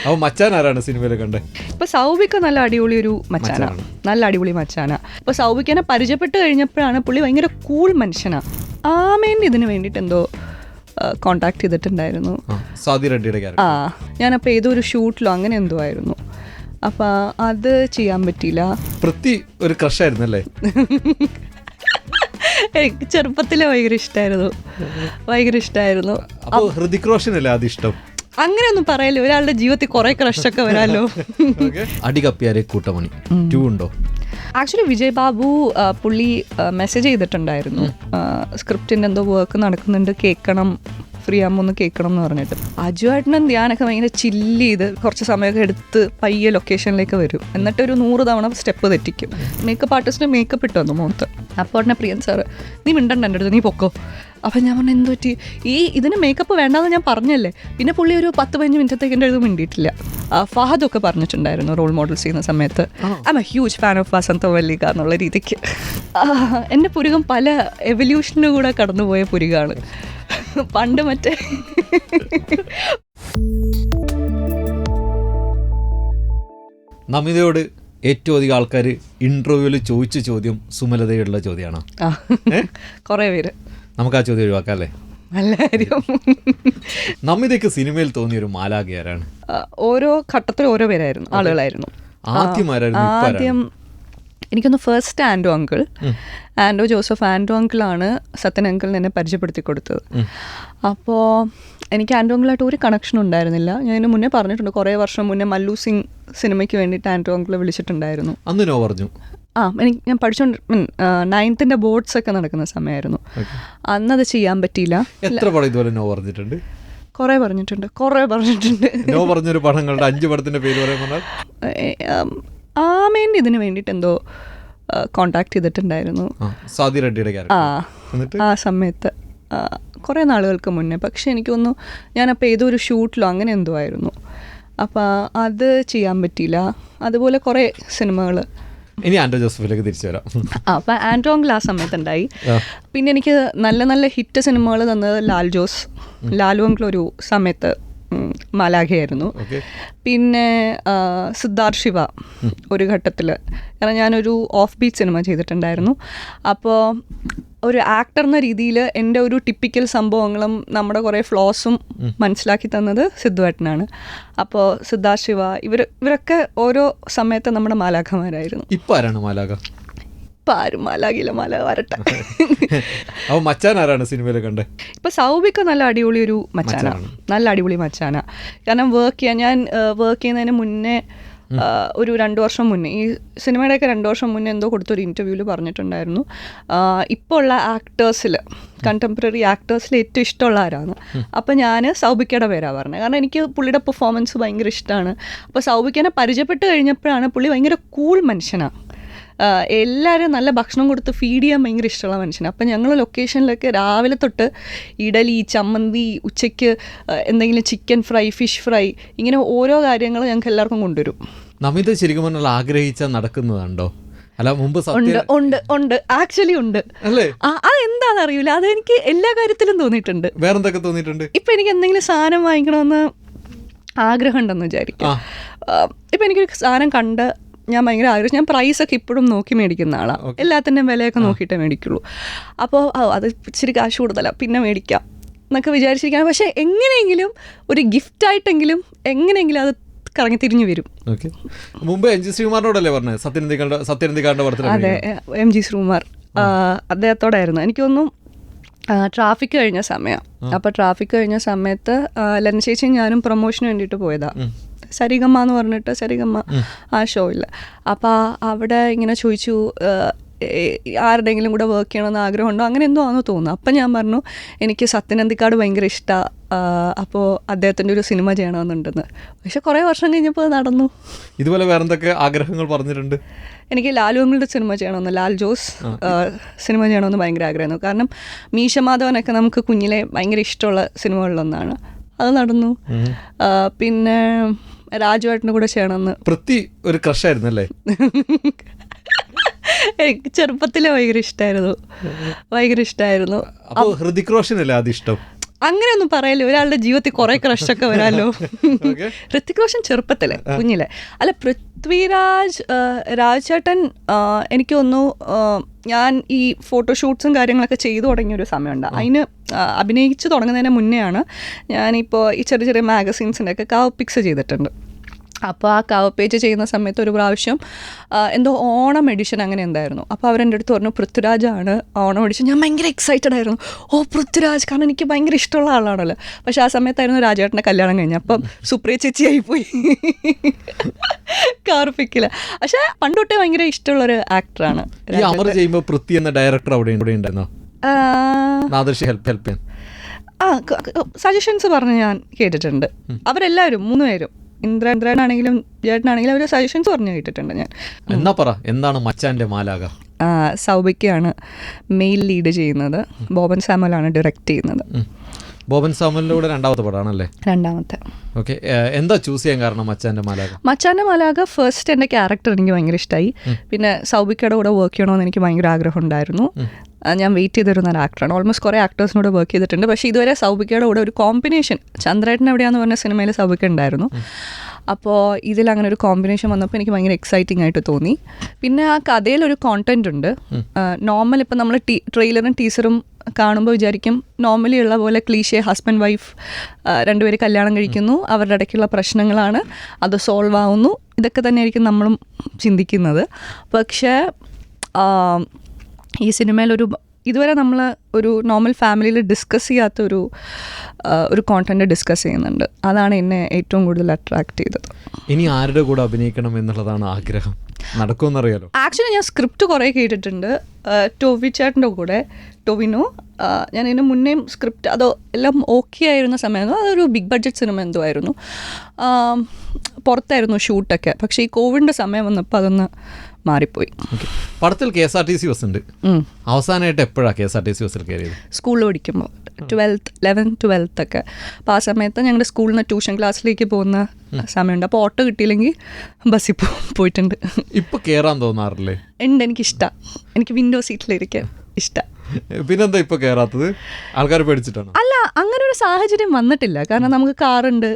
അപ്പൊ മച്ചാൻ ആരാണ് സിനിമയിൽ കണ്ടേ? ഇപ്പൊ സൗബിക്ക് നല്ല അടിപൊളി ഒരു മച്ചാന. മച്ചാനാണ്. നല്ല അടിപൊളി മച്ചാന. ഇപ്പൊ സൗബിക്കനെ പരിചയപ്പെട്ട് കഴിഞ്ഞപ്പോഴാണ് പുള്ളി ഭയങ്കര കൂൾ മനുഷ്യനാ. ആമേന്റെ ഇതിന് വേണ്ടിയിട്ട് എന്തോ കോണ്ടാക്ട് ചെയ്തിട്ടുണ്ടായിരുന്നു. ആ, ഞാൻ റെഡ്ഡിയുടെ ആ ക്യാരക്ടർ ഞാനപ്പോൾ ഏതോ ഒരു ഷൂട്ടിലോ അങ്ങനെ എന്തോ ആയിരുന്നു. അപ്പൊ അത് ചെയ്യാൻ പറ്റിയില്ല. പൃഥ്വി ഒരു ക്രഷായിരുന്നല്ലേ ചെറുപ്പത്തിലെ ഭയങ്കര ഇഷ്ടമായിരുന്നു ഭയങ്കര ഇഷ്ടമായിരുന്നു അപ്പൊ ഹൃതിക് റോഷൻ അല്ലേ അത് ഇഷ്ടം? അങ്ങനെയൊന്നും പറയല്ലോ ഒരാളുടെ ജീവിതത്തിൽ കുറെ ക്രഷൊക്കെ അടി അടികപ്പിയാരെ കൂട്ടമണി. ടു ഉണ്ടോ? ആക്ച്വലി വിജയ് ബാബു പുള്ളി മെസ്സേജ് ചെയ്തിട്ടുണ്ടായിരുന്നു. സ്ക്രിപ്റ്റിന്റെ എന്തോ വർക്ക് നടക്കുന്നുണ്ട് കേൾക്കണം. ഫ്രീ ആകുമ്പോൾ ഒന്ന് കേൾക്കണം എന്ന് പറഞ്ഞിട്ട് അജുവേട്ടനും ധ്യാനൊക്കെ ഭയങ്കര ചില്ല് ചെയ്ത് കുറച്ച് സമയമൊക്കെ എടുത്ത് പയ്യെ ലൊക്കേഷനിലേക്ക് വരും. എന്നിട്ട് ഒരു നൂറ് തവണ സ്റ്റെപ്പ് തെറ്റിക്കും. മേക്കപ്പ് ആർട്ടിസ്റ്റിന് മേക്കപ്പ് ഇട്ടു വന്നു മുഖത്ത് അപ്പോൾ ഉടനെ പ്രിയൻ സാറ് നീ മിണ്ടണ്ട എന്റെ അടുത്ത് നീ പൊക്കോ. അപ്പം ഞാൻ പറഞ്ഞു എന്തോ പറ്റി? ഈ ഇതിന് മേക്കപ്പ് വേണ്ടാന്ന് ഞാൻ പറഞ്ഞല്ലേ? പിന്നെ പുള്ളി ഒരു പത്ത് പതിനഞ്ച് മിനിറ്റത്തേക്ക് എന്റെ അടുത്ത് മിണ്ടിയിട്ടില്ല. ഫഹദൊക്കെ പറഞ്ഞിട്ടുണ്ടായിരുന്നു റോൾ മോഡൽ ചെയ്യുന്ന സമയത്ത്. I a huge fan of Vasantha Mallika എന്നുള്ള രീതിക്ക്. എന്റെ പുരുകം പല എവല്യൂഷനും കൂടെ കടന്നുപോയ പുരുകാണ്. പണ്ട് മറ്റേ നമിതയോട് ഏറ്റവും അധികം ആൾക്കാർ ഇന്റർവ്യൂവിൽ ചോദിച്ച ചോദ്യം സുമലതയുള്ള ചോദ്യമാണ്. കൊറേ പേര്. നമുക്ക് ആ ചോദ്യം ഒഴിവാക്കാം അല്ലേ? നമിതയ്ക്ക് സിനിമയിൽ തോന്നിയ ഒരു മാലാഖ ആരാണ് ഓരോ ഘട്ടത്തിൽ ഓരോ പേരായിരുന്നു ആളുകളായിരുന്നു. ആദ്യം ആരായിരുന്നു? ആദ്യം എനിക്കൊന്ന് ഫസ്റ്റ് ആൻഡോ അങ്കിൾ. ആൻഡോ ജോസഫ് ആൻഡോ അങ്കിളാണ് സത്യൻ അങ്കിളിന് എന്നെ പരിചയപ്പെടുത്തി കൊടുത്തത്. അപ്പോൾ എനിക്ക് ആൻഡോ അങ്കിളായിട്ട് ഒരു കണക്ഷൻ ഉണ്ടായിരുന്നില്ല. ഞാൻ ഇതിന് മുന്നേ പറഞ്ഞിട്ടുണ്ട്. കുറേ വർഷം മുന്നേ മല്ലു സിംഗ് സിനിമയ്ക്ക് വേണ്ടിയിട്ട് ആൻഡോ അങ്കിളെ വിളിച്ചിട്ടുണ്ടായിരുന്നു. അന്ന് നോ പറഞ്ഞു? ആ എനിക്ക് ഞാൻ പഠിച്ചോണ്ട് മീൻ നയൻത്തിന്റെ ബോർഡ്സ് ഒക്കെ നടക്കുന്ന സമയമായിരുന്നു. അന്നത് ചെയ്യാൻ പറ്റിയില്ല. എത്ര പടം ഇതുപോലെ നോ പറഞ്ഞിട്ടുണ്ട്? കുറേ പറഞ്ഞിട്ടുണ്ട്. കുറേ പറഞ്ഞിട്ടുണ്ട്. നോ പറഞ്ഞൊരു പടങ്ങളുടെ അഞ്ച് പടത്തിന്റെ പേര് പറയാൻ ആമേന്റെ ഇതിന് വേണ്ടിയിട്ട് എന്തോ കോണ്ടാക്ട് ചെയ്തിട്ടുണ്ടായിരുന്നു. ആ, റെഡ്ഡിയുടെ ആ എന്നിട്ട്? ആ സമയത്ത് കുറേ നാളുകൾക്ക് മുന്നേ. പക്ഷെ എനിക്കൊന്നു ഞാനപ്പോൾ ഏതോ ഒരു ഷൂട്ടിലോ അങ്ങനെ എന്തോ ആയിരുന്നു. അപ്പോൾ അത് ചെയ്യാൻ പറ്റിയില്ല. അതുപോലെ കുറേ സിനിമകൾ ഇനി ആൻഡ്രോ ജോസഫിലേക്ക് തിരിച്ചു വരാം. ആ അപ്പം ആൻഡ്രോങ്കിൾ ആ സമയത്തുണ്ടായി. പിന്നെ എനിക്ക് നല്ല നല്ല ഹിറ്റ് സിനിമകൾ തന്നത് ലാൽ ജോസ്. ലാലു അങ്കിൾ ഒരു സമയത്ത് മാലാഖയായിരുന്നു. പിന്നെ സിദ്ധാർ ശിവ ഒരു ഘട്ടത്തിൽ കാരണം ഞാനൊരു ഓഫ് ബീറ്റ് സിനിമ ചെയ്തിട്ടുണ്ടായിരുന്നു. അപ്പോൾ ഒരു ആക്ടർ എന്ന രീതിയിൽ എന്റെ ഒരു ടിപ്പിക്കൽ സംഭവങ്ങളും നമ്മുടെ കുറേ ഫ്ലോസും മനസ്സിലാക്കി തന്നത് സിദ്ധുവേട്ടനാണ് അപ്പോൾ സിദ്ധാർത്ഥ് ശിവ ഇവർ ഇവരൊക്കെ ഓരോ സമയത്ത് നമ്മുടെ മാലാഖമാരായിരുന്നു. ഇപ്പോൾ ആരാണ് മാലാഖ? ഇപ്പം ആരും മാലാഖില്ല മാല വരട്ടെ. അപ്പൊ മച്ചാൻ ആരാണ് സിനിമയിൽ കണ്ടേ? ഇപ്പൊ സൗബിക്ക് നല്ല അടിപൊളി ഒരു മച്ചാന. നല്ല അടിപൊളി മച്ചാന. കാരണം വർക്ക് ചെയ്യാൻ ഞാൻ വർക്ക് ചെയ്യുന്നതിന് മുന്നേ ഒരു രണ്ട് വർഷം മുന്നേ ഈ സിനിമയുടെയൊക്കെ രണ്ട് വർഷം മുന്നേ എന്തോ കൊടുത്തൊരു ഇന്റർവ്യൂവിൽ പറഞ്ഞിട്ടുണ്ടായിരുന്നു. ഇപ്പോൾ ഉള്ള ആക്ടേഴ്സിൽ കണ്ടംപററി ആക്ടേഴ്സിൽ ഏറ്റവും ഇഷ്ടമുള്ള ആരാണ് അപ്പോൾ ഞാൻ സൗബിക്കയുടെ പേരാണ് പറഞ്ഞത് കാരണം എനിക്ക് പുള്ളിയുടെ പെർഫോമൻസ് ഭയങ്കര ഇഷ്ടമാണ് അപ്പോൾ സൗബിക്കനെ പരിചയപ്പെട്ട് കഴിഞ്ഞപ്പോഴാണ് പുള്ളി ഭയങ്കര കൂൾ മനുഷ്യനാണ് എല്ലാവരും നല്ല ഭക്ഷണം കൊടുത്ത് ഫീഡ് ചെയ്യാൻ ഭയങ്കര ഇഷ്ടമുള്ള മനുഷ്യനാണ് അപ്പം ഞങ്ങൾ ലൊക്കേഷനിലൊക്കെ രാവിലെ തൊട്ട് ഇഡലി ചമ്മന്തി ഉച്ചയ്ക്ക് എന്തെങ്കിലും ചിക്കൻ ഫ്രൈ ഫിഷ് ഫ്രൈ ഇങ്ങനെ ഓരോ കാര്യങ്ങൾ ഞങ്ങൾക്ക് എല്ലാവർക്കും കൊണ്ടുവരും. നമിത ശരിക്കും പറഞ്ഞാൽ ആഗ്രഹിച്ച നടക്കുന്നതുണ്ടോ? അല്ല മുമ്പ് ഉണ്ട് ഉണ്ട് ഉണ്ട്. ആക്ച്വലി ഉണ്ട്. അതെന്താണെന്ന് അറിയില്ല അതെനിക്ക് എല്ലാ കാര്യത്തിലും തോന്നിയിട്ടുണ്ട്. വേറെന്തൊക്കെ തോന്നിയിട്ടുണ്ട്? ഇപ്പൊ എനിക്ക് എന്തെങ്കിലും സാധനം വാങ്ങിക്കണമെന്ന് ആഗ്രഹം ഉണ്ടെന്ന് വിചാരിക്കും ഇപ്പം എനിക്കൊരു സാധനം കണ്ട് ഞാൻ ഭയങ്കര ആഗ്രഹം ഞാൻ പ്രൈസൊക്കെ ഇപ്പോഴും നോക്കി മേടിക്കുന്ന ആളാണ് എല്ലാത്തിന്റെയും വിലയൊക്കെ നോക്കിയിട്ടേ മേടിക്കുള്ളൂ. അപ്പോൾ ഓ അത് ഇച്ചിരി കാശ് കൂടുതലാണ് പിന്നെ മേടിക്കാം എന്നൊക്കെ വിചാരിച്ചിരിക്കുകയാണ്. പക്ഷേ എങ്ങനെയെങ്കിലും ഒരു ഗിഫ്റ്റായിട്ടെങ്കിലും എങ്ങനെയെങ്കിലും അത് കറങ്ങി തിരിഞ്ഞു വരും. മുമ്പ് എം ജി ശ്രീകുമാറിനോടല്ലേ പറഞ്ഞത് സത്യനന്ദിക്കാരുടെ സത്യനന്ദിക്കാരുടെ ബർത്ത്ഡേ അതെ എം ജി ശ്രീകുമാർ. അദ്ദേഹത്തോടായിരുന്നു. എനിക്കൊന്നും ട്രാഫിക് കഴിഞ്ഞ സമയം. അപ്പോൾ ട്രാഫിക് കഴിഞ്ഞ സമയത്ത് ചേച്ചിയും ഞാനും പ്രൊമോഷന് വേണ്ടിയിട്ട് പോയതാ. സരിഗമ്മ എന്ന് പറഞ്ഞിട്ട് സരിഗമ്മ ആ ഷോയിൽ അപ്പോൾ അവിടെ ഇങ്ങനെ ചോദിച്ചു ആരുടെങ്കിലും ആരുടെയെങ്കിലും കൂടെ വർക്ക് ചെയ്യണമെന്ന് ആഗ്രഹമുണ്ടോ? അങ്ങനെ എന്തോ ആണെന്ന് തോന്നുന്നു. അപ്പം ഞാൻ പറഞ്ഞു എനിക്ക് സത്യനന്ദിക്കാട് ഭയങ്കര ഇഷ്ടമാണ് അപ്പോൾ അദ്ദേഹത്തിന്റെ ഒരു സിനിമ ചെയ്യണമെന്നുണ്ടെന്ന്. പക്ഷെ കുറേ വർഷം കഴിഞ്ഞപ്പോൾ നടന്നു. ഇതുപോലെ വേറെന്തൊക്കെ ആഗ്രഹങ്ങൾ പറഞ്ഞിട്ടുണ്ട്? എനിക്ക് ലാലു അങ്കിളുടെ സിനിമ ചെയ്യണമെന്ന് ലാൽ ജോസ് സിനിമ ചെയ്യണമെന്ന് ഭയങ്കര ആഗ്രഹമായിരുന്നു. കാരണം മീശ മാധവനൊക്കെ നമുക്ക് കുഞ്ഞിലെ ഭയങ്കര ഇഷ്ടമുള്ള സിനിമകളിലൊന്നാണ്. അത് നടന്നു. പിന്നെ രാജുവേട്ടന്റെ കൂടെ ചെയ്യണമെന്ന് പൃഥ്വി ഒരു ക്രഷ് ആയിരുന്നല്ലേ? എനിക്ക് ചെറുപ്പത്തിലെ ഭയങ്കര ഇഷ്ടമായിരുന്നു ഭയങ്കര ഇഷ്ടമായിരുന്നു അപ്പോൾ ഹൃതിക് റോഷൻ അല്ലേ അത് ഇഷ്ടം? അങ്ങനെയൊന്നും പറയല്ലോ ഒരാളുടെ ജീവിതത്തിൽ കുറെ ക്രഷൊക്കെ വരാലോ? ഋത്തിക് റോഷൻ ചെറുപ്പത്തിൽ കുഞ്ഞിലെ. അല്ല പൃഥ്വിരാജ് ആ, രാജ് ചേട്ടൻ ആ, എനിക്ക് തോന്നുന്നു ഞാൻ ഈ ഫോട്ടോഷൂട്ട്സും കാര്യങ്ങളൊക്കെ ചെയ്തു തുടങ്ങിയ ഒരു സമയമുണ്ട് അതിന് അഭിനയിച്ചു അഭിനയിച്ച് തുടങ്ങുന്നതിന് മുന്നെയാണ് ഞാനിപ്പോൾ ഈ ചെറിയ ചെറിയ മാഗസീൻസിന്റെയൊക്കെ കാവ് പിക്സ് ചെയ്തിട്ടുണ്ട്. അപ്പോൾ ആ കവർ പേജ് ചെയ്യുന്ന സമയത്ത് ഒരു പ്രാവശ്യം എന്തോ ഓണം എഡിഷൻ അങ്ങനെ എന്തായിരുന്നു. അപ്പോൾ അവരെന്റെ അടുത്ത് പറഞ്ഞു പൃഥ്വിരാജാണ് ഓണം എഡിഷൻ ഞാൻ ഭയങ്കര എക്സൈറ്റഡ് ആയിരുന്നു. ഓ പൃഥ്വിരാജ് കാരണം എനിക്ക് ഭയങ്കര ഇഷ്ടമുള്ള ആളാണല്ലോ. പക്ഷേ ആ സമയത്തായിരുന്നു രാജേട്ടന്റെ കല്യാണം കഴിഞ്ഞ അപ്പം സുപ്രിയ ചേച്ചിയായി പോയി കാർപ്പിക്കില്ല പക്ഷേ പണ്ടൊട്ടേ ഭയങ്കര ഇഷ്ടമുള്ളൊരു ആക്ടറാണ് അമർ ചെയ്യുമ്പോൾ പൃഥ്വി എന്ന ഡയറക്ടർ അവിടെ ഉണ്ടായിരുന്നോ? ഹെൽപ്പ് ഹെൽപ്പ് ആ സജഷൻസ് പറഞ്ഞ് ഞാൻ കേട്ടിട്ടുണ്ട്. അവരെല്ലാവരും മൂന്ന് പേരും ഇന്ദ്രനാണെങ്കിലും ജേട്ടനാണെങ്കിലും അവരെ സജഷൻസ് പറഞ്ഞു കേട്ടിട്ടുണ്ട് ഞാൻ. എന്നാ പറ എന്താണ് മച്ചാന്റെ മാലാക സൗബിക്കയാണ് മെയിൽ ലീഡ് ചെയ്യുന്നത്. ബോബൻ സാമുവലാണ് ഡയറക്റ്റ് ചെയ്യുന്നത്. ബോബൻ സാമലിന്റെ കൂടെ രണ്ടാമത്തെ പടമാണല്ലേ? രണ്ടാമത്തെ. ഓക്കെ എന്താ ചൂസ് ചെയ്യാൻ കാരണം മച്ചാന്റെ മാലാക മച്ചാന്റെ മാലാക ഫസ്റ്റ് എന്റെ ക്യാരക്ടർ എനിക്ക് ഭയങ്കര ഇഷ്ടമായി പിന്നെ സൗബിക്കയുടെ കൂടെ വർക്ക് ചെയ്യണമെന്ന് എനിക്ക് ഭയങ്കര ആഗ്രഹം ഉണ്ടായിരുന്നു. ഞാൻ വെയിറ്റ് ചെയ്തിരുന്ന ഒരു ആക്ടറാണ് ഓൾമോസ്റ്റ് കുറേ ആക്ടേഴ്സിനോട് വർക്ക് ചെയ്തിട്ടുണ്ട്. പക്ഷേ ഇതുവരെ സൗബിക്കയുടെ കൂടെ ഒരു കോമ്പിനേഷൻ ചന്ദ്രേട്ടൻ എവിടെയാന്ന് പറഞ്ഞ സിനിമയിൽ സൗബിക്ക ഉണ്ടായിരുന്നു. അപ്പോൾ ഇതിൽ അങ്ങനെ ഒരു കോമ്പിനേഷൻ വന്നപ്പോൾ എനിക്ക് ഭയങ്കര എക്സൈറ്റിംഗ് ആയിട്ട് തോന്നി. പിന്നെ ആ കഥയിൽ ഒരു കോണ്ടന്റ് ഉണ്ട്. നോർമൽ ഇപ്പം നമ്മൾ ടീ ട്രെയിലറും ടീസറും കാണുമ്പോൾ വിചാരിക്കും നോർമലി ഉള്ള പോലെ ക്ലീഷെ ഹസ്ബൻഡ് വൈഫ് രണ്ടുപേര് കല്യാണം കഴിക്കുന്നു. അവരുടെ ഇടയ്ക്കുള്ള പ്രശ്നങ്ങളാണ്. അത് സോൾവ് ആവുന്നു. ഇതൊക്കെ തന്നെയായിരിക്കും നമ്മളും ചിന്തിക്കുന്നത്. പക്ഷേ ഈ സിനിമയിലൊരു ഇതുവരെ നമ്മൾ ഒരു നോർമൽ ഫാമിലിയിൽ ഡിസ്കസ് ചെയ്യാത്ത ഒരു ഒരു കോണ്ടന്റ് ഡിസ്കസ് ചെയ്യുന്നുണ്ട്. അതാണ് എന്നെ ഏറ്റവും കൂടുതൽ അട്രാക്ട് ചെയ്തത്. ഇനി ആരുടെ കൂടെ അഭിനയിക്കണം എന്നുള്ളതാണ് ആഗ്രഹം? നടക്കുമെന്നറിയാലോ? ആക്ച്വലി ഞാൻ സ്ക്രിപ്റ്റ് കുറേ കേട്ടിട്ടുണ്ട്. ടോവി ചേട്ടന്റെ കൂടെ. ടോവിനോ ഞാൻ ഇതിന് മുന്നേയും സ്ക്രിപ്റ്റ് അതോ എല്ലാം ഓക്കെ ആയിരുന്ന സമയമായിരുന്നു അതൊരു ബിഗ് ബഡ്ജറ്റ് സിനിമ എന്തോ ആയിരുന്നു. പുറത്തായിരുന്നു ഷൂട്ടൊക്കെ പക്ഷേ ഈ കോവിഡിന്റെ സമയം വന്നപ്പോൾ അതൊന്ന് മാറിപ്പോയി. പടത്തിൽ K S R T C bus ഉണ്ട്. അവസാനമായിട്ട് എപ്പോഴാണ് K S R T C ബസ്സിൽ കയറിയത്? സ്കൂളിൽ പഠിക്കുമ്പോൾ ട്വൽത്ത് ലെവൻത്ത് ട്വൽത്ത് ഒക്കെ. അപ്പോൾ ആ സമയത്ത് ഞങ്ങളുടെ സ്കൂളിൽ നിന്ന് ട്യൂഷൻ ക്ലാസ്സിലേക്ക് പോകുന്ന സമയമുണ്ട്. അപ്പോൾ ഓട്ടോ കിട്ടിയില്ലെങ്കിൽ ബസ്സിൽ പോയിട്ടുണ്ട്. ഇപ്പോൾ കയറാൻ തോന്നാറില്ലേ? ഉണ്ട് എനിക്കിഷ്ടമാണ് എനിക്ക് വിൻഡോ സീറ്റിലിരിക്കാൻ ഇഷ്ടം. പിന്നെന്താ ഇപ്പൊ കേറാത്തത്? ആൾക്കാർ പേടിച്ചിട്ടാണ്? അല്ല അങ്ങനെ ഒരു സാഹചര്യം വന്നിട്ടില്ല. കാരണം നമുക്ക് കാറുണ്ട്.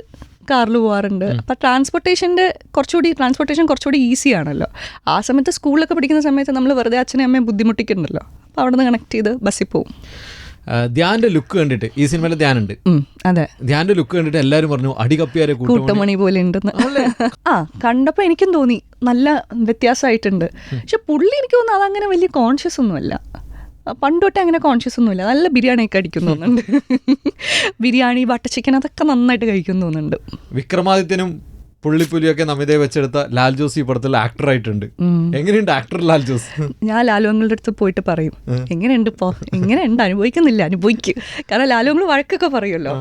കാറിൽ പോകാറുണ്ട് അപ്പം ട്രാൻസ്പോർട്ടേഷന്റെ കുറച്ചുകൂടി ട്രാൻസ്പോർട്ടേഷൻ കുറച്ചുകൂടി ഈസി ആണല്ലോ ആ സമയത്ത് സ്കൂളിലൊക്കെ പഠിക്കുന്ന സമയത്ത് നമ്മൾ വെറുതെ അച്ഛനെ അമ്മയും ബുദ്ധിമുട്ടിക്കുന്നുണ്ടല്ലോ അപ്പോൾ അവിടെ നിന്ന് കണക്ട് ചെയ്ത് ബസ്സിൽ പോകും ധ്യാന്റെ ധ്യാന്റെ ലുക്ക് കണ്ടിട്ട് ഈ സിനിമയിലെ ധ്യാനുണ്ട്. അതെ. ധ്യാന്റെ ലുക്ക് കണ്ടിട്ട് എല്ലാവരും പറഞ്ഞു അടികപ്പിയാരെ കൂട്ടമണി പോലെ ഉണ്ടെന്ന്. ആ കണ്ടപ്പോൾ എനിക്കും തോന്നി നല്ല വ്യത്യാസമായിട്ടുണ്ട്. പക്ഷെ പുള്ളി എനിക്ക് തോന്നുന്നു അതങ്ങനെ വലിയ കോൺഷ്യസ് ഒന്നുമല്ല. ആ, പണ്ട് തൊട്ടേ അങ്ങനെ കോൺഷ്യസ് ഒന്നുമില്ല. നല്ല ബിരിയാണിയൊക്കെ അടിക്കുന്നു തോന്നുന്നുണ്ട്. ബിരിയാണി ബട്ടർ ചിക്കൻ അതൊക്കെ നന്നായിട്ട് കഴിക്കുന്നു തോന്നുന്നുണ്ട്. വിക്രമാദിത്യനും പുള്ളിപ്പുലിയൊക്കെ നമിതയെ വെച്ചെടുത്ത ലാൽ ജോസ് ഈ പടത്തിൽ ആക്ടർ ആയിട്ടുണ്ട്. എങ്ങനെയുണ്ട് ആക്ടർ ലാൽ ജോസ്? ഞാൻ ലാലുവങ്ങളുടെ അടുത്ത് പോയിട്ട് പറയും. എങ്ങനെയുണ്ട് ഇപ്പോൾ എങ്ങനെയുണ്ട്? അനുഭവിക്കുന്നില്ല അനുഭവിക്കും. കാരണം ലാലുവങ്ങൾ വഴക്കൊക്കെ പറയുമല്ലോ.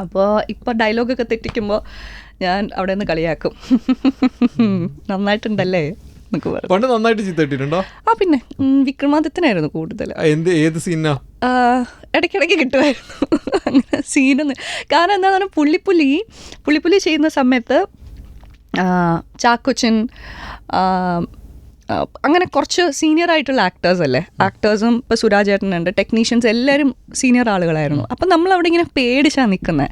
അപ്പോൾ ഇപ്പോൾ ഡയലോഗൊക്കെ തെറ്റിക്കുമ്പോൾ ഞാൻ അവിടെ നിന്ന് കളിയാക്കും. നന്നായിട്ടുണ്ടല്ലേ? എന്നൊക്കെ പണ്ട് നന്നായിട്ട് ചീത്തയിട്ടിട്ടുണ്ടോ ആ പിന്നെ വിക്രമാദിത്യനായിരുന്നു കൂടുതൽ എന്ത് ഏത് സീനാ? ഇടയ്ക്കിടയ്ക്ക് കിട്ടുമായിരുന്നു. അങ്ങനെ സീനൊന്നും കാരണം എന്താ പറഞ്ഞാൽ പുള്ളിപ്പുലി പുള്ളിപ്പുലി ചെയ്യുന്ന സമയത്ത് ചാക്കുച്ചൻ അങ്ങനെ കുറച്ച് സീനിയർ ആയിട്ടുള്ള ആക്ടേഴ്സ് അല്ലേ? ആക്ടേഴ്സും ഇപ്പോൾ സുരാജേട്ടനുണ്ട് ടെക്നീഷ്യൻസ് എല്ലാവരും സീനിയർ ആളുകളായിരുന്നു. അപ്പം നമ്മൾ അവിടെ ഇങ്ങനെ പേടിച്ചാണ് നിൽക്കുന്നത്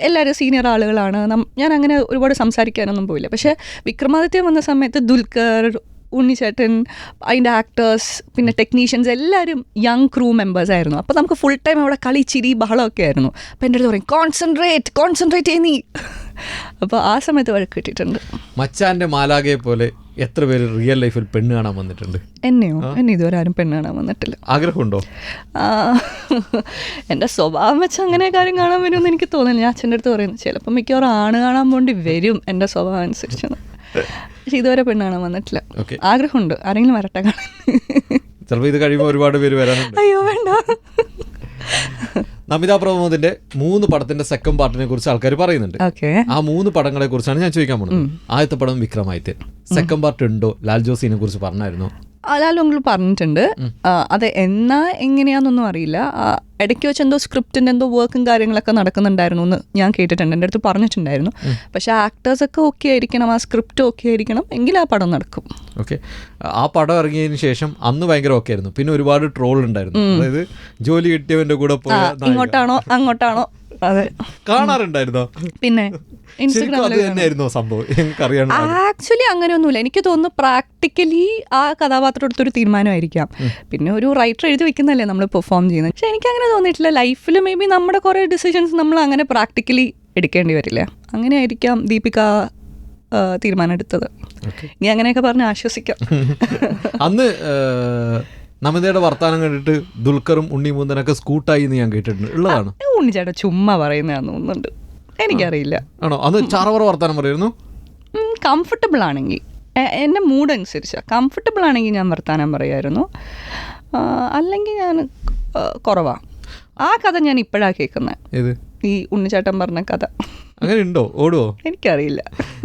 എല്ലാവരും സീനിയർ ആളുകളാണ്. ഞാൻ അങ്ങനെ ഒരുപാട് സംസാരിക്കാനൊന്നും പോയില്ല. പക്ഷേ വിക്രമാദിത്യം വന്ന സമയത്ത് ദുൽഖർ ഉണ്ണിച്ചേട്ടൻ അതിന്റെ ആക്ടേഴ്സ് പിന്നെ ടെക്നീഷ്യൻസ് എല്ലാവരും യങ് ക്രൂ മെമ്പേഴ്സ് ആയിരുന്നു. അപ്പോൾ നമുക്ക് ഫുൾ ടൈം അവിടെ കളി ചിരി ബഹളമൊക്കെ ആയിരുന്നു. അപ്പോൾ എന്റെ അടുത്ത് പറയും കോൺസെൻട്രേറ്റ് കോൺസെൻട്രേറ്റ് ചെയ്യ് നീ. അപ്പോൾ ആ സമയത്ത് വഴക്ക് കിട്ടിയിട്ടുണ്ട്. മച്ചാന്റെ മാലാകയെ പോലെ എത്ര പേര് റിയൽ ലൈഫിൽ പെണ്ണ് കാണാൻ വന്നിട്ടുണ്ട്? എന്നെയോ? എന്നെ ഇതുവരെ ആരും പെണ്ണ് കാണാൻ വന്നിട്ടില്ല. ആഗ്രഹമുണ്ടോ? എന്റെ സ്വഭാവം വെച്ച് അങ്ങനെ കാര്യം കാണാൻ വരുമെന്ന് എനിക്ക് തോന്നുന്നില്ല. ഞാൻ അച്ഛന്റെ അടുത്ത് പറയുന്നു ചിലപ്പോൾ മിക്കവാറും ആണ് കാണാൻ പോണ്ടി വരും എന്റെ സ്വഭാവം അനുസരിച്ച്. പക്ഷെ ഇതുവരെ പെണ്ണാണ് വന്നിട്ടില്ല. ആഗ്രഹമുണ്ട്. ആരെങ്കിലും വരട്ടെ കാണാൻ. ചിലപ്പോൾ ഇത് കഴിയുമ്പോൾ ഒരുപാട് പേര് വരാനുണ്ട്. അയ്യോ വേണ്ട. നമിത പ്രമോദിന്റെ മൂന്ന് പടത്തിന്റെ സെക്കൻഡ് പാർട്ടിനെ കുറിച്ച് ആൾക്കാർ പറയുന്നുണ്ട്. ആ മൂന്ന് പടങ്ങളെ കുറിച്ചാണ് ഞാൻ ചോദിക്കാൻ പോകുന്നത് ആദ്യത്തെ പടം വിക്രമാദിത്യൻ. സെക്കൻഡ് പാർട്ട് ഉണ്ടോ? ലാൽ ജോസിനെ കുറിച്ച് പറഞ്ഞായിരുന്നു. ലാലു അങ്കിൾ പറഞ്ഞിട്ടുണ്ട്. അത് എന്നാ എങ്ങനെയാണെന്നൊന്നും അറിയില്ല. ഇടയ്ക്ക് വെച്ച് എന്തോ സ്ക്രിപ്റ്റിന്റെ എന്തോ വർക്കും കാര്യങ്ങളൊക്കെ നടക്കുന്നുണ്ടായിരുന്നു എന്ന് ഞാൻ കേട്ടിട്ടുണ്ട്. എന്റെ അടുത്ത് പറഞ്ഞിട്ടുണ്ടായിരുന്നു. പക്ഷെ ആക്ടേഴ്സൊക്കെ ഓക്കെ ആയിരിക്കണം ആ സ്ക്രിപ്റ്റ് ഓക്കെ ആയിരിക്കണം എങ്കിൽ ആ പടം നടക്കും. ഓക്കെ ആ പടം ഇറങ്ങിയതിന് ശേഷം അന്ന് ഭയങ്കര ഓക്കെ ആയിരുന്നു. പിന്നെ ഒരുപാട് ട്രോൾ ഉണ്ടായിരുന്നു. അതായത് ജോലി കിട്ടിയവന്റെ കൂടെ. ഇങ്ങോട്ടാണോ അങ്ങോട്ടാണോ? അതെ. കാണാറുണ്ടായിരുന്നോ? പിന്നെ സംഭവം? ആക്ച്വലി അങ്ങനെയൊന്നുമില്ല. എനിക്ക് തോന്നുന്നു പ്രാക്ടിക്കലി ആ കഥാപാത്രം എടുത്തൊരു തീരുമാനമായിരിക്കാം പിന്നെ ഒരു റൈറ്റർ എഴുതി വെക്കുന്നല്ലേ നമ്മൾ പെർഫോം ചെയ്യുന്നത്. പക്ഷെ എനിക്ക് അങ്ങനെ തോന്നിയിട്ടില്ല. ലൈഫിൽ മേ ബി നമ്മുടെ കുറേ ഡിസിഷൻസ് നമ്മൾ അങ്ങനെ പ്രാക്ടിക്കലി എടുക്കേണ്ടി വരില്ല. അങ്ങനെ ആയിരിക്കാം ദീപിക തീരുമാനം എടുത്തത്. ഇനി അങ്ങനെയൊക്കെ പറഞ്ഞ് ആശ്വസിക്കാം. അന്ന് നമിതയുടെ വർത്താനം കണ്ടിട്ട് ദുൽഖറും ഉണ്ണിമൂന്തനൊക്കെ സ്കൂട്ടായി എന്ന് ഞാൻ കേട്ടിട്ടുണ്ട്. ഉള്ളതാണ്. ഉണ്ണിച്ചേട്ടാ ചുമ്മാ പറയുന്നതാന്ന് തോന്നുന്നുണ്ട്. എനിക്കറിയില്ല. ആണോ? അത് ചാറവറ വർത്താനം പറയുന്നു? കംഫർട്ടബിൾ ആണെങ്കിൽ. എന്റെ എന്റെ മൂഡ് അനുസരിച്ചാണ് കംഫർട്ടബിൾ ആണെങ്കിൽ ഞാൻ വർത്താനം പറയായിരുന്നു. അല്ലെങ്കിൽ ഞാൻ കുറവാണ് ആ കഥ ഞാൻ ഇപ്പോഴാണ് കേൾക്കുന്നത് ഈ ഉണ്ണിച്ചേട്ടൻ പറഞ്ഞ കഥ. അങ്ങനെ ഉണ്ടോ ഓടുവോ? എനിക്കറിയില്ല.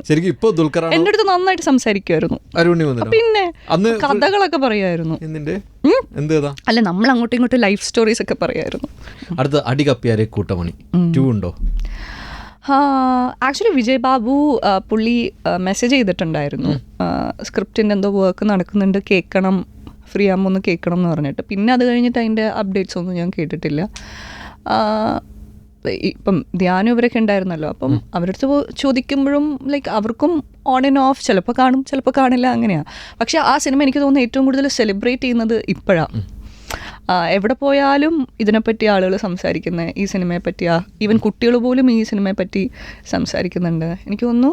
ശരിക്കും ഇപ്പൊ ദുൽഖർ എന്റെ അടുത്ത് നന്നായിട്ട് സംസാരിക്കുമായിരുന്നു അരുണി വന്നു പിന്നെ അന്ന് കഥകളൊക്കെ പറയായിരുന്നു എന്തിന്റെ. എന്ത് കഥ? അല്ല നമ്മൾ അങ്ങോട്ടും ഇങ്ങോട്ടും ലൈഫ് സ്റ്റോറീസ് ഒക്കെ പറയായിരുന്നു അടുത്ത അടി കപ്പിയാരെ കൂട്ടമണി ടു ഉണ്ടോ? ആക്ച്വലി വിജയ് ബാബു പുള്ളി മെസ്സേജ് ചെയ്തിട്ടുണ്ടായിരുന്നു. സ്ക്രിപ്റ്റിന്റെ എന്തോ വർക്ക് നടക്കുന്നുണ്ട് കേൾക്കണം ഫ്രീ ആകുമ്പോൾ ഒന്ന് കേൾക്കണം എന്ന് പറഞ്ഞിട്ട്. പിന്നെ അത് കഴിഞ്ഞിട്ട് അതിന്റെ അപ്ഡേറ്റ്സ് ഒന്നും ഞാൻ കേട്ടിട്ടില്ല. ഇപ്പം ധ്യാനം ഇവരൊക്കെ ഉണ്ടായിരുന്നല്ലോ. അപ്പം അവരടുത്ത് ചോദിക്കുമ്പോഴും ലൈക്ക് അവർക്കും ഓൺ ആൻഡ് ഓഫ് ചിലപ്പോൾ കാണും ചിലപ്പോൾ കാണില്ല അങ്ങനെയാണ് പക്ഷേ ആ സിനിമ എനിക്ക് തോന്നുന്നു ഏറ്റവും കൂടുതൽ സെലിബ്രേറ്റ് ചെയ്യുന്നത് ഇപ്പോഴാണ് എവിടെ പോയാലും ഇതിനെപ്പറ്റി ആളുകൾ സംസാരിക്കുന്നത് ഈ സിനിമയെ പറ്റിയാ ഈവൻ കുട്ടികൾ പോലും ഈ സിനിമയെ പറ്റി സംസാരിക്കുന്നുണ്ട്. എനിക്ക് തോന്നുന്നു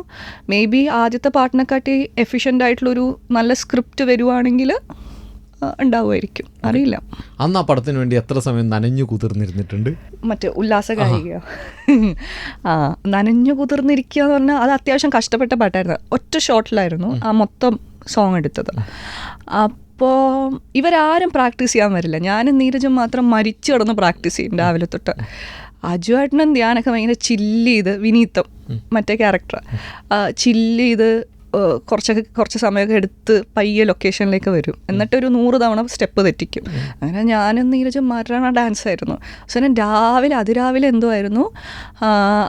മേ ബി ആദ്യത്തെ പാട്ടിനെക്കാട്ടി എഫിഷ്യന്റ് ആയിട്ടുള്ളൊരു നല്ല സ്ക്രിപ്റ്റ് വരുവാണെങ്കിൽ ഉണ്ടാവുമായിരിക്കും. അറിയില്ല. അന്ന് ആ പടത്തിന് വേണ്ടി എത്ര സമയം നനഞ്ഞു കുതിർന്നിരുന്നിട്ടുണ്ട്? മറ്റേ ഉല്ലാസ ഗായിക ആ നനഞ്ഞു കുതിർന്നിരിക്കുക എന്ന് പറഞ്ഞാൽ അത് അത്യാവശ്യം കഷ്ടപ്പെട്ട പാട്ടായിരുന്നു. ഒറ്റ ഷോട്ടിലായിരുന്നു ആ മൊത്തം സോങ് എടുത്തത്. അപ്പോൾ ഇവരാരും പ്രാക്ടീസ് ചെയ്യാൻ വരില്ല. ഞാനും നീരജും മാത്രം മരിച്ചു കിടന്ന് പ്രാക്ടീസ് ചെയ്യും രാവിലെ തൊട്ട്. അജുവേട്ടനും ധ്യാനൊക്കെ ഭയങ്കര ചില്ല് ചെയ്ത് വിനീതം മറ്റേ ക്യാരക്ടർ ചില്ല് ചെയ്ത് കുറച്ചൊക്കെ കുറച്ച് സമയമൊക്കെ എടുത്ത് പയ്യെ ലൊക്കേഷനിലേക്ക് വരും. എന്നിട്ട് ഒരു നൂറ് തവണ സ്റ്റെപ്പ് തെറ്റിക്കും. അങ്ങനെ ഞാനും നീരജ് മരണ ഡാൻസ് ആയിരുന്നു. ഞാൻ രാവിലെ അതിരാവിലെ എന്തോ ആയിരുന്നു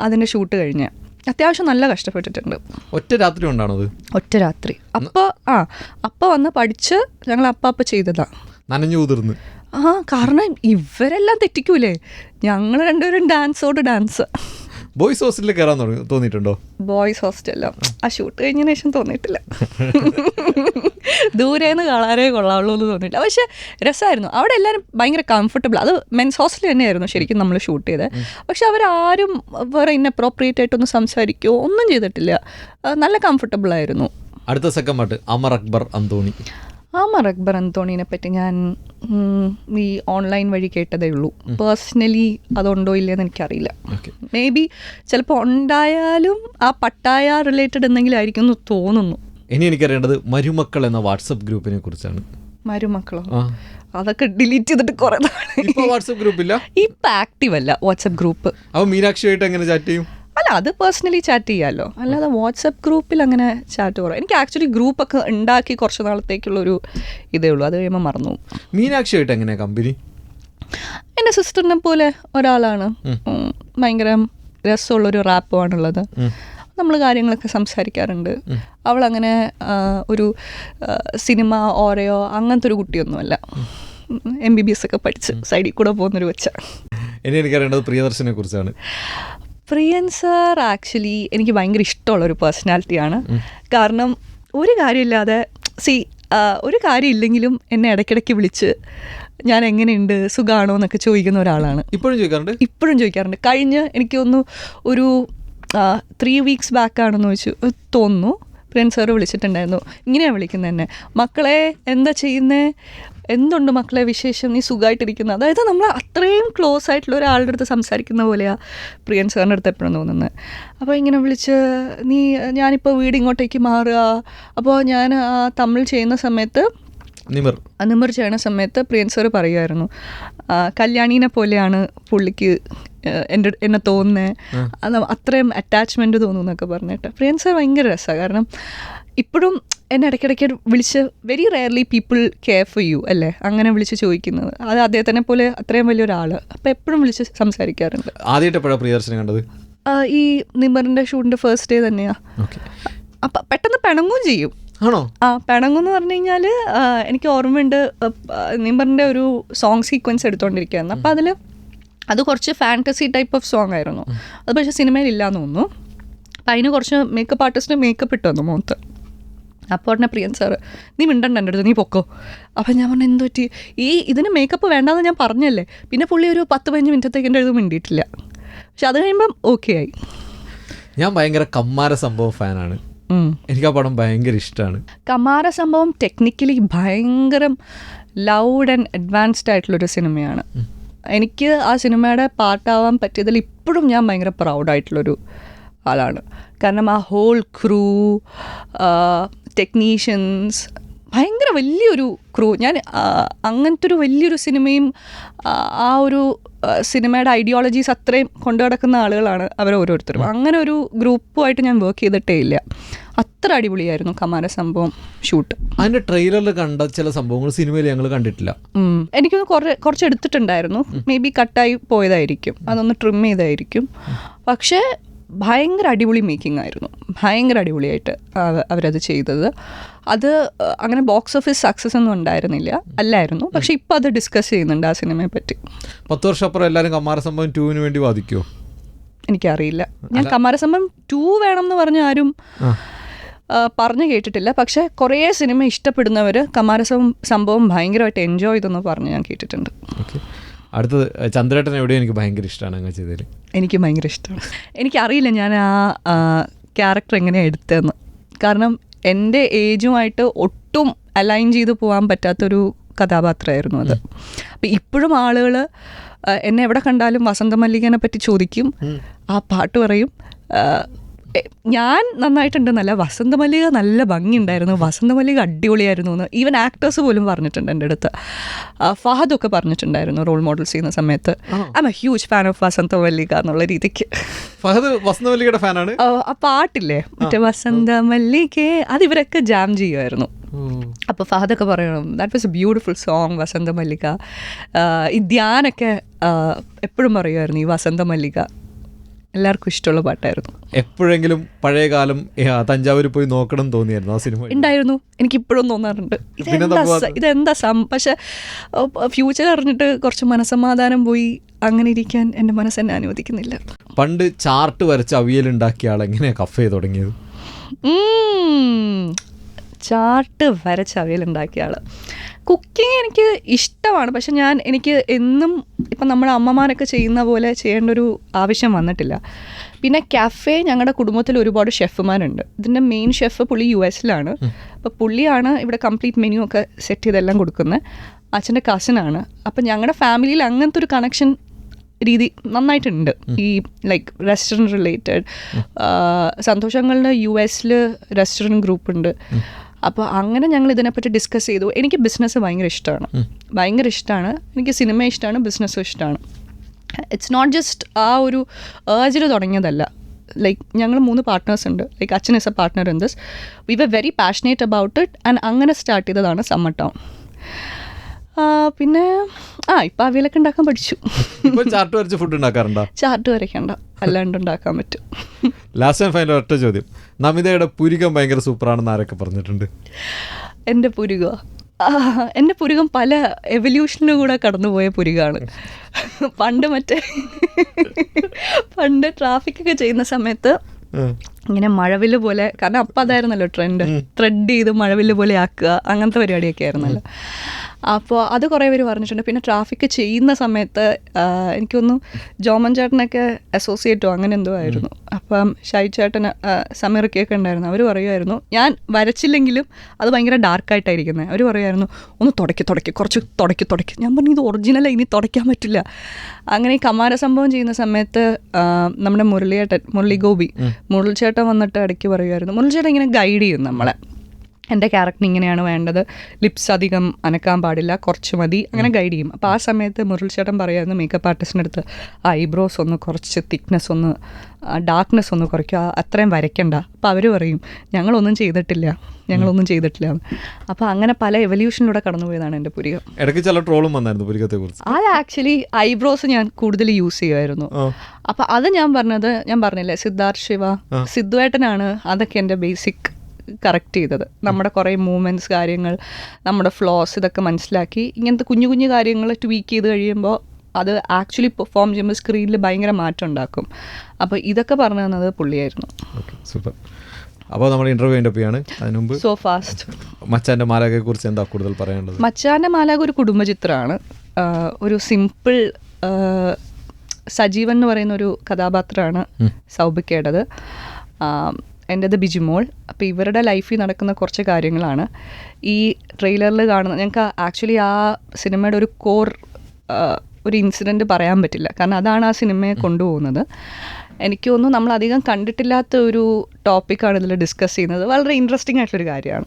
അതിന്റെ ഷൂട്ട് കഴിഞ്ഞ്. അത്യാവശ്യം നല്ല കഷ്ടപ്പെട്ടിട്ടുണ്ട്. ഒറ്റ രാത്രി ഉണ്ടാണത് ഒറ്റ രാത്രി. അപ്പോൾ ആ അപ്പോൾ വന്ന് പഠിച്ച് ഞങ്ങൾ അപ്പം അപ്പം ചെയ്തതാണ് നനഞ്ഞു കുതിർന്ന്. ആ കാരണം ഇവരെല്ലാം തെറ്റിക്കൂലേ? ഞങ്ങൾ രണ്ടുപേരും ഡാൻസോട് ഡാൻസ് ബോയ്സ് ഹോസ്റ്റലിൽ കയറാൻ തുടങ്ങി തോന്നിയിട്ടുണ്ടോ? ബോയ്സ് ഹോസ്റ്റലോ ആ ഷൂട്ട് കഴിഞ്ഞതിന് ശേഷം തോന്നിയിട്ടില്ല. ദൂരേന്ന് കാണാനേ കൊള്ളാവുള്ളൂ എന്ന് തോന്നിയിട്ടില്ല. പക്ഷെ രസമായിരുന്നു. അവിടെ എല്ലാവരും ഭയങ്കര കംഫർട്ടബിൾ അത് മെൻസ് ഹോസ്റ്റലിൽ തന്നെയായിരുന്നു ശരിക്കും നമ്മൾ ഷൂട്ട് ചെയ്തത് പക്ഷെ അവരാരും വേറെ ഇന്നപ്രോപ്രിയേറ്റ് ആയിട്ടൊന്നും സംസാരിക്കുകയോ ഒന്നും ചെയ്തിട്ടില്ല. നല്ല കംഫർട്ടബിൾ ആയിരുന്നു. അടുത്ത സെക്കൻഡ് പാട്ട് അമർ അക്ബർ അന്തോണി. ആമർ അക്ബർ അന്തോണിനെ പറ്റി ഞാൻ ഈ ഓൺലൈൻ വഴി കേട്ടതേ ഉള്ളൂ. പേഴ്സണലി അതുണ്ടോ ഇല്ലയെന്ന് എനിക്കറിയില്ല. മേ ബി ചിലപ്പോൾ ഉണ്ടായാലും ആ പട്ടായ റിലേറ്റഡ് എന്തെങ്കിലും ആയിരിക്കും എന്ന് തോന്നുന്നു. ഇനി എനിക്കറിയേണ്ടത് മരുമക്കൾ എന്ന വാട്സപ്പ് ഗ്രൂപ്പിനെ കുറിച്ചാണ്. മരുമക്കളോ? അതൊക്കെ ഡിലീറ്റ് ചെയ്തിട്ട് കുറേ വാട്സപ്പ് ഗ്രൂപ്പില്ല? ഇപ്പം ആക്റ്റീവ് അല്ല വാട്സപ്പ് ഗ്രൂപ്പ്. അപ്പൊ മീനാക്ഷിയായിട്ട് എങ്ങനെ ചാറ്റ് ചെയ്യും? അല്ല അത് പേഴ്സണലി ചാറ്റ് ചെയ്യാമല്ലോ അല്ലാതെ വാട്സപ്പ് ഗ്രൂപ്പിൽ അങ്ങനെ ചാറ്റ് കുറവ്. എനിക്ക് ആക്ച്വലി ഗ്രൂപ്പൊക്കെ ഉണ്ടാക്കി കുറച്ച് നാളത്തേക്കുള്ളൊരു ഇതേ ഉള്ളൂ. അത് കഴിയുമ്പോൾ മറന്നു. മീനാക്ഷിയായിട്ട് കമ്പനി? എന്റെ സിസ്റ്ററിനെ പോലെ ഒരാളാണ്. ഭയങ്കര രസമുള്ളൊരു റാപ്പുമാണുള്ളത് നമ്മൾ കാര്യങ്ങളൊക്കെ സംസാരിക്കാറുണ്ട്. അവളങ്ങനെ അങ്ങനെ ഒരു സിനിമ ഓരയോ അങ്ങനത്തെ ഒരു കുട്ടിയൊന്നുമല്ല. എം ബി ബി എസ് ഒക്കെ പഠിച്ച് സൈഡിൽ കൂടെ പോകുന്നൊരു വെച്ചാണ് ഇനി എനിക്കറിയേണ്ടത് പ്രിയദർശനെ കുറിച്ചാണ്. പ്രിയൻ സർ ആക്ച്വലി എനിക്ക് ഭയങ്കര ഇഷ്ടമുള്ളൊരു പേഴ്സണാലിറ്റിയാണ്. കാരണം ഒരു കാര്യമില്ലാതെ സി ഒരു കാര്യമില്ലെങ്കിലും എന്നെ ഇടയ്ക്കിടയ്ക്ക് വിളിച്ച് ഞാൻ എങ്ങനെയുണ്ട് സുഖാണോ എന്നൊക്കെ ചോദിക്കുന്ന ഒരാളാണ്. ഇപ്പോഴും ചോദിക്കാറുണ്ട്? ഇപ്പോഴും ചോദിക്കാറുണ്ട്. കഴിഞ്ഞ് എനിക്ക് തോന്നുന്നു ഒരു ത്രീ വീക്സ് ബാക്ക് ആണെന്ന് വെച്ചു തോന്നുന്നു. പ്രിയൻ സാറ് വിളിച്ചിട്ടുണ്ടായിരുന്നു. ഇങ്ങനെയാണ് വിളിക്കുന്നത് എന്നെ മക്കളെ എന്താ ചെയ്യുന്നേ? എന്തുണ്ട് മക്കളെ വിശേഷം? നീ സുഖമായിട്ടിരിക്കുന്നത് അതായത് നമ്മൾ അത്രയും ക്ലോസ് ആയിട്ടുള്ള ഒരാളുടെ അടുത്ത് സംസാരിക്കുന്ന പോലെയാണ് പ്രിയൻ സാറിന്റെ അടുത്ത് എപ്പോഴും തോന്നുന്നത്. അപ്പോൾ ഇങ്ങനെ വിളിച്ച് നീ ഞാനിപ്പോൾ വീട് ഇങ്ങോട്ടേക്ക് മാറുക. അപ്പോൾ ഞാൻ ആ, തമിഴ് ചെയ്യുന്ന സമയത്ത് നിമർ. നിമിർ ചെയ്യണ സമയത്ത് പ്രിയൻ സാർ പറയുമായിരുന്നു കല്യാണീനെ പോലെയാണ് പുള്ളിക്ക് എന്റെ എന്നെ തോന്നുന്നത് അത്രയും അറ്റാച്ച്മെന്റ് തോന്നുന്നു എന്നൊക്കെ പറഞ്ഞിട്ട് പ്രിയൻ സാർ ഭയങ്കര രസമാണ് കാരണം ഇപ്പോഴും എന്നെ ഇടയ്ക്കിടയ്ക്ക് വിളിച്ച് very rarely people care for you അല്ലേ? അങ്ങനെ വിളിച്ച് ചോദിക്കുന്നത്. അത് അദ്ദേഹത്തിനെ പോലെ അത്രയും വലിയൊരാൾ അപ്പോൾ എപ്പോഴും വിളിച്ച് സംസാരിക്കാറുണ്ട്. ആദ്യമായിട്ട് എപ്പോഴാണ് പ്രിയദർശനെ കണ്ടത്? ഈ നിമറിന്റെ ഷൂട്ടിന്റെ ഫസ്റ്റ് ഡേ തന്നെയാണ് അപ്പം പെട്ടെന്ന് പിണങ്ങും ചെയ്യും. ആണോ? ആ പിണങ്ങും എന്ന് പറഞ്ഞു കഴിഞ്ഞാൽ എനിക്ക് ഓർമ്മയുണ്ട് നിമറിന്റെ ഒരു സോങ് സീക്വൻസ് എടുത്തുകൊണ്ടിരിക്കുകയായിരുന്നു അപ്പോൾ അതിൽ അത് കുറച്ച് ഫാന്റസി ടൈപ്പ് ഓഫ് സോങ് ആയിരുന്നു. അത് പക്ഷേ സിനിമയിൽ ഇല്ലാന്ന് തോന്നുന്നു. അപ്പം അതിന് കുറച്ച് മേക്കപ്പ് ആർട്ടിസ്റ്റിന് മേക്കപ്പ് ഇട്ട് വന്നു മുഖത്ത് അപ്പോൾ ഉടനെ പ്രിയൻ സാറ് നീ മിണ്ടണ്ട എന്റെ അടുത്ത് നീ പൊക്കോ. അപ്പം ഞാൻ പറഞ്ഞു എന്ത് പറ്റി? ഈ ഇതിന് മേക്കപ്പ് വേണ്ടാന്ന് ഞാൻ പറഞ്ഞല്ലേ? പിന്നെ പുള്ളി ഒരു പത്ത് പതിനഞ്ച് മിനിറ്റത്തേക്ക് എന്റെ അടുത്ത് മിണ്ടിയിട്ടില്ല. പക്ഷെ അത് കഴിയുമ്പം ഓക്കെ ആയി. ഞാൻ ഭയങ്കര കമ്മാര സംഭവം ഫാനാണ്. എനിക്ക് ആ പടം ഭയങ്കര ഇഷ്ടമാണ് കമാര സംഭവം ടെക്നിക്കലി ഭയങ്കര ലൗഡ് ആൻഡ് അഡ്വാൻസ്ഡ് ആയിട്ടുള്ളൊരു സിനിമയാണ്. എനിക്ക് ആ സിനിമയുടെ പാട്ടാവാൻ പറ്റിയതിൽ ഇപ്പോഴും ഞാൻ ഭയങ്കര പ്രൗഡായിട്ടുള്ളൊരു ആളാണ്. കാരണം ആ ഹോൾ ക്രൂ ടെക്നീഷ്യൻസ് ഭയങ്കര വലിയൊരു ക്രൂ ഞാൻ അങ്ങനത്തെ ഒരു വലിയൊരു സിനിമയും ആ, ആ ഒരു സിനിമയുടെ ഐഡിയോളജീസ് അത്രയും കൊണ്ടു നടക്കുന്ന ആളുകളാണ് അവർ ഓരോരുത്തരും. അങ്ങനെ ഒരു ഗ്രൂപ്പുമായിട്ട് ഞാൻ വർക്ക് ചെയ്തിട്ടേ ഇല്ല. അത്ര അടിപൊളിയായിരുന്നു കമാര സംഭവം ഷൂട്ട് അതിന്റെ ട്രെയിലറിൽ കണ്ട ചില സംഭവങ്ങൾ സിനിമയിൽ ഞങ്ങൾ കണ്ടിട്ടില്ല. എനിക്കൊന്ന് കുറേ കുറച്ച് എടുത്തിട്ടുണ്ടായിരുന്നു. മേ ബി കട്ടായി പോയതായിരിക്കും. അതൊന്ന് ട്രിം ചെയ്തായിരിക്കും. പക്ഷേ ഭയങ്കര അടിപൊളി മേക്കിംഗ് ആയിരുന്നു. ഭയങ്കര അടിപൊളിയായിട്ട് അവ- അവരത് ചെയ്തത്. അത് അങ്ങനെ ബോക്സ് ഓഫീസ് സക്സസ് ഒന്നും ഉണ്ടായിരുന്നില്ല. അല്ലായിരുന്നു. പക്ഷെ ഇപ്പം അത് ഡിസ്കസ് ചെയ്യുന്നുണ്ട് ആ സിനിമയെ പറ്റി. പത്ത് വർഷം അപ്പുറം എല്ലാവരും കമാര സംഭവം ടൂവിന് വേണ്ടി വാദിക്കുമോ എനിക്കറിയില്ല. ഞാൻ കമാരസംഭവം ടൂ വേണം എന്ന് പറഞ്ഞ ആരും പറഞ്ഞു കേട്ടിട്ടില്ല. പക്ഷേ കുറേ സിനിമ ഇഷ്ടപ്പെടുന്നവർ കമാരസം സംഭവം ഭയങ്കരമായിട്ട് എൻജോയ് ചെയ്തെന്ന് പറഞ്ഞ് ഞാൻ കേട്ടിട്ടുണ്ട്. അടുത്തത് ചന്ദ്രേട്ടൻ എവിടെയും എനിക്ക് ഭയങ്കര ഇഷ്ടമാണ് അങ്ങനെ ചെയ്തതിൽ എനിക്ക് ഭയങ്കര ഇഷ്ടമാണ്. എനിക്കറിയില്ല ഞാൻ ആ ക്യാരക്ടർ എങ്ങനെയാണ് എടുത്തതെന്ന്. കാരണം എന്റെ ഏജുമായിട്ട് ഒട്ടും അലൈൻ ചെയ്ത് പോകാൻ പറ്റാത്തൊരു കഥാപാത്രമായിരുന്നു അത്. അപ്പം ഇപ്പോഴും ആളുകൾ എന്നെ എവിടെ കണ്ടാലും വസന്തമല്ലികനെ പറ്റി ചോദിക്കും. ആ പാട്ട് പറയും. ആ, എ- ഞാൻ നന്നായിട്ടുണ്ടെന്നല്ല വസന്തമല്ലിക നല്ല ഭംഗിയുണ്ടായിരുന്നു. വസന്തമല്ലിക അടിപൊളിയായിരുന്നു എന്ന് ഈവൻ ആക്ടേഴ്സ് പോലും പറഞ്ഞിട്ടുണ്ട് എന്റെ അടുത്ത്. ഫഹദ് ഫഹദൊക്കെ പറഞ്ഞിട്ടുണ്ടായിരുന്നു റോൾ മോഡൽസ് ചെയ്യുന്ന സമയത്ത്. I'm a huge fan of Vasanthamallika എന്നുള്ള രീതിക്ക്. ഫഹദ് വസന്തമല്ലികയുടെ ഫാനാണ്? ആ, പാട്ടില്ലേ? മറ്റേ വസന്തമല്ലികെ അത് ഇവരൊക്കെ ജാം ചെയ്യുമായിരുന്നു. അപ്പോൾ ഫഹദൊക്കെ പറയണം that was a beautiful song Vasanthamallika. ഈ ധ്യാനൊക്കെ എപ്പോഴും പറയുമായിരുന്നു ഈ വസന്തമല്ലിക. എല്ലാവർക്കും ഇഷ്ടമുള്ള പാട്ടായിരുന്നു. എപ്പോഴെങ്കിലും പഴയ കാലം തഞ്ചാവൂർ പോയി നോക്കണം തോന്നിയായിരുന്നു ആ സിനിമ ഉണ്ടായിരുന്നു. എനിക്ക് ഇപ്പോഴും തോന്നാറുണ്ട് ഇതെന്താ ഇതെന്താ സം പക്ഷെ ഫ്യൂച്ചർ അറിഞ്ഞിട്ട് കുറച്ച് മനസമാധാനം പോയി അങ്ങനെ ഇരിക്കാൻ എന്റെ മനസ്സെന്നെ അനുവദിക്കുന്നില്ല. പണ്ട് ചാർട്ട് വരച്ച് അവിയലുണ്ടാക്കിയ ആൾ എങ്ങനെയാണ് കഫേ തുടങ്ങിയത്? ഉം. ചാർട്ട് വരച്ച് അവിയലുണ്ടാക്കിയ ആൾ കുക്കിംഗ് എനിക്ക് ഇഷ്ടമാണ്. പക്ഷെ ഞാൻ എനിക്ക് എന്നും ഇപ്പം നമ്മുടെ അമ്മമാരൊക്കെ ചെയ്യുന്ന പോലെ ചെയ്യേണ്ട ഒരു ആവശ്യം വന്നിട്ടില്ല. പിന്നെ കാഫേ ഞങ്ങളുടെ കുടുംബത്തിൽ ഒരുപാട് ഷെഫുമാരുണ്ട് ഇതിന്റെ മെയിൻ ഷെഫ് പുള്ളി യു എസിലാണ്. അപ്പോൾ പുള്ളിയാണ് ഇവിടെ കംപ്ലീറ്റ് മെനു ഒക്കെ സെറ്റ് ചെയ്തെല്ലാം കൊടുക്കുന്നത്. അച്ഛന്റെ കസിനാണ് അപ്പം ഞങ്ങളുടെ ഫാമിലിയിൽ അങ്ങനത്തെ ഒരു കണക്ഷൻ രീതി നന്നായിട്ടുണ്ട്. ഈ ലൈക്ക് റെസ്റ്റോറന്റ് റിലേറ്റഡ് സന്തോഷങ്ങളുടെ യു എസിൽ റെസ്റ്റോറന്റ് ഗ്രൂപ്പ് ഉണ്ട്. അപ്പോൾ അങ്ങനെ ഞങ്ങൾ ഇതിനെപ്പറ്റി ഡിസ്കസ് ചെയ്തു. എനിക്ക് ബിസിനസ് ഭയങ്കര ഇഷ്ടമാണ്. ഭയങ്കര ഇഷ്ടമാണ്. എനിക്ക് സിനിമ ഇഷ്ടമാണ് ബിസിനസ്സും ഇഷ്ടമാണ്. ഇറ്റ്സ് നോട്ട് ജസ്റ്റ് ആ ഒരു ഏജിൽ തുടങ്ങിയതല്ല. ലൈക്ക് ഞങ്ങൾ മൂന്ന് പാർട്ട്നേഴ്സ് ഉണ്ട്. ലൈക്ക് അച്ഛൻ is a partner in this we were very passionate about it and അങ്ങനെ സ്റ്റാർട്ട് ചെയ്തതാണ് സമ്മർ ടൗൺ പിന്നെ ആ ഇപ്പം അവിയലൊക്കെ ഉണ്ടാക്കാൻ പഠിച്ചു. ചാർട്ട് വരച്ച് ഫുഡ് ഉണ്ടാക്കാറുണ്ടോ? ചാർട്ട് വരയ്ക്കണ്ട. അല്ലാണ്ട് ഉണ്ടാക്കാൻ പറ്റും. ലാസ്റ്റ് ഫൈനൽ ഒറ്റ ചോദ്യം. നമിതയുടെ പുരികം ഭയങ്കര സൂപ്പറാണെന്ന് ആരൊക്കെ പറഞ്ഞിട്ടുണ്ട്? എന്റെ പുരുക? എന്റെ പുരുകം പല എവല്യൂഷനിലും കൂടെ കടന്നുപോയ പുരുകാണ്. പണ്ട് മറ്റേ പണ്ട് ട്രാഫിക്കൊക്കെ ചെയ്യുന്ന സമയത്ത് ഇങ്ങനെ മഴവിൽ പോലെ കാരണം അപ്പം അതായിരുന്നല്ലോ ട്രെൻഡ് ത്രെഡ് ചെയ്ത് മഴവിൽ പോലെ ആക്കുക അങ്ങനത്തെ പരിപാടിയൊക്കെ ആയിരുന്നല്ലോ. അപ്പോൾ അത് കുറേ പേര് പറഞ്ഞിട്ടുണ്ട്. പിന്നെ ട്രാഫിക് ചെയ്യുന്ന സമയത്ത് എനിക്കൊന്നു ജോമൻ ചേട്ടനൊക്കെ അസോസിയേറ്റോ അങ്ങനെ എന്തോ ആയിരുന്നു. അപ്പം ഷൈ ചേട്ടന് സമീറക്കൊക്കെ ഉണ്ടായിരുന്നു. അവർ പറയുമായിരുന്നു ഞാൻ വരച്ചില്ലെങ്കിലും അത് ഭയങ്കര ഡാർക്കായിട്ടായിരിക്കുന്നത് അവർ പറയുമായിരുന്നു ഒന്ന് തുടക്കി തുടക്കി കുറച്ച് തുടക്കി തുടക്കി ഞാൻ പറഞ്ഞു ഇത് ഒറിജിനലായി ഇനി തുടയ്ക്കാൻ പറ്റില്ല. അങ്ങനെ ഈ കമാര സംഭവം ചെയ്യുന്ന സമയത്ത് നമ്മുടെ മുരളിയേട്ടൻ മുരളി ഗോപി മുരളിച്ചേട്ടൻ വന്നിട്ട് ഇടയ്ക്ക് പറയുമായിരുന്നു. മുരളിച്ചേട്ടൻ ഇങ്ങനെ ഗൈഡ് ചെയ്യും നമ്മളെ. എന്റെ ക്യാരക്ടർ ഇങ്ങനെയാണ് വേണ്ടത്. ലിപ്സ് അധികം അനക്കാൻ പാടില്ല കുറച്ച് മതി. അങ്ങനെ ഗൈഡ് ചെയ്യും. അപ്പോൾ ആ സമയത്ത് മുരൾ ചേട്ടൻ പറയായിരുന്നു മേക്കപ്പ് ആർട്ടിസ്റ്റിന്റെ അടുത്ത് ഐബ്രോസ് ഒന്ന് കുറച്ച് തിക്നെസ് ഒന്ന് ഡാർക്ക്നെസ് ഒന്ന് കുറയ്ക്കുക. അത്രയും വരയ്ക്കണ്ട. അപ്പോൾ അവർ പറയും ഞങ്ങളൊന്നും ചെയ്തിട്ടില്ല. ഞങ്ങളൊന്നും ചെയ്തിട്ടില്ല. അപ്പോൾ അങ്ങനെ പല എവല്യൂഷനിലൂടെ കടന്നുപോയതാണ് എന്റെ പുരികം. ഇടയ്ക്ക് ചില ട്രോളും വന്നായിരുന്നു പുരികത്തെ കുറിച്ച്. അത് ആക്ച്വലി ഐബ്രോസ് ഞാൻ കൂടുതൽ യൂസ് ചെയ്യുമായിരുന്നു അപ്പോൾ അപ്പൊ അത് ഞാൻ പറഞ്ഞത് ഞാൻ പറഞ്ഞില്ലേ സിദ്ധാർത്ഥ് ശിവ സിദ്ധുവേട്ടനാണ്. അതൊക്കെ എന്റെ ബേസിക് കറക്റ്റ് ചെയ്തത്. നമ്മുടെ കുറേ മൂവ്മെന്റ്സ് കാര്യങ്ങൾ നമ്മുടെ ഫ്ലോസ് ഇതൊക്കെ മനസ്സിലാക്കി ഇങ്ങനത്തെ കുഞ്ഞു കുഞ്ഞു കാര്യങ്ങൾ ട്വീക്ക് ചെയ്ത് കഴിയുമ്പോൾ അത് ആക്ച്വലി പെർഫോം ചെയ്യുമ്പോൾ സ്ക്രീനിൽ ഭയങ്കര മാറ്റം ഉണ്ടാക്കും. അപ്പോൾ ഇതൊക്കെ പറഞ്ഞു തന്നത് പുള്ളിയായിരുന്നു. സൂപ്പർ അപ്പോൾ നമ്മുടെ ഇന്റർവ്യൂ അതിന്റെ ഒപ്പിയാണ് അതിന് മുമ്പ് സോ ഫാസ്റ്റ് മച്ചാന്റെ മാലാഖയെ കുറിച്ച് എന്താ കൂടുതൽ പറയാനുള്ളത്? മച്ചാന്റെ മാലാഖ ഒരു കുടുംബചിത്രമാണ്. ചിത്രമാണ് ഒരു സിമ്പിൾ സജീവൻ എന്ന് പറയുന്ന ഒരു കഥാപാത്രമാണ് സൗഭിക്കയുടേത് എന്റെത് ബിജിമോൾ അപ്പോൾ ഇവരുടെ ലൈഫിൽ നടക്കുന്ന കുറച്ച് കാര്യങ്ങളാണ്. ഈ ട്രെയിലറിൽ കാണുന്ന ഞങ്ങൾക്ക് ആക്ച്വലി ആ സിനിമയുടെ ഒരു കോർ ഒരു ഇൻസിഡന്റ് പറയാൻ പറ്റില്ല. കാരണം അതാണ് ആ സിനിമയെ കൊണ്ടുപോകുന്നത്. എനിക്ക് തോന്നുന്നു നമ്മൾ അധികം കണ്ടിട്ടില്ലാത്ത ഒരു ടോപ്പിക്കാണ് ഇതിൽ ഡിസ്കസ് ചെയ്യുന്നത്. വളരെ ഇൻട്രസ്റ്റിംഗ് ആയിട്ടുള്ളൊരു കാര്യമാണ്.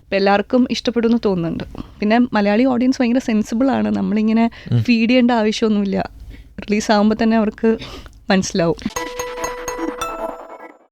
അപ്പോൾ എല്ലാവർക്കും ഇഷ്ടപ്പെടുമെന്ന് തോന്നുന്നുണ്ട്. പിന്നെ മലയാളി ഓഡിയൻസ് ഭയങ്കര സെൻസിബിൾ ആണ്. നമ്മളിങ്ങനെ ഫീഡ് ചെയ്യേണ്ട ആവശ്യമൊന്നുമില്ല. റിലീസ് ആകുമ്പോൾ തന്നെ അവർക്ക് മനസ്സിലാവും.